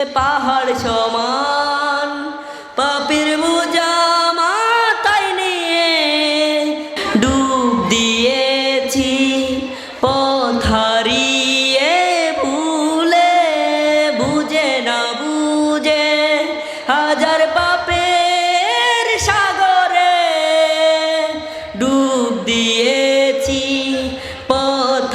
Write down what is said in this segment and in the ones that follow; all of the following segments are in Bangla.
পাহাড় সমান, পাপের বোঝা মাথায় নিয়ে ডুব দিয়েছি পথারিয়ে ভুলে বুঝে না বুঝে হাজার পাপের সাগরে ডুব দিয়েছি, পথ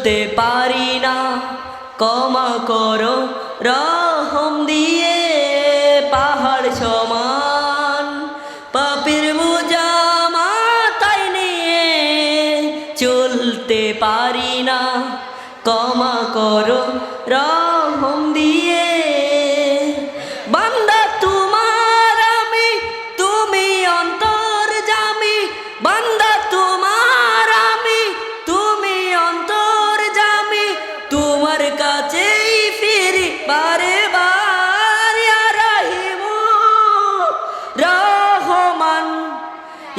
চলতে পারি না। কমা করো, রহম দিয়ে পাহাড় সমান। পাপের বোঝা মাথায় নিয়ে চলতে পারি না। কমা করো, রহম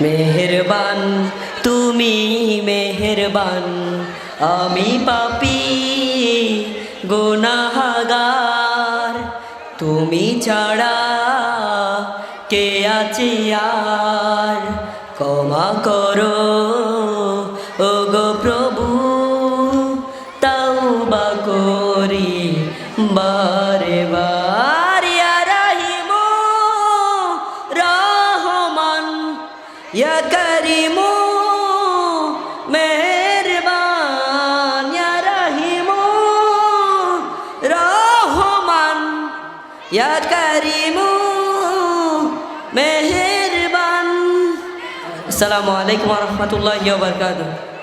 মেহেরবান, তুমি মেহেরবান। আমি পাপি, গুনাহাগার। তুমি ছাড়া কে আছে আর? ক্ষমা করো ও গো প্রভু। তাওবা করি বারে বার ইয়া করিমু মেহরবান ইয়া রাহিমু রহমান ইয়া করিমু মেহরবান। আসসালামু আলাইকুম রাহমাতুল্লাহি বারাকাতুহু।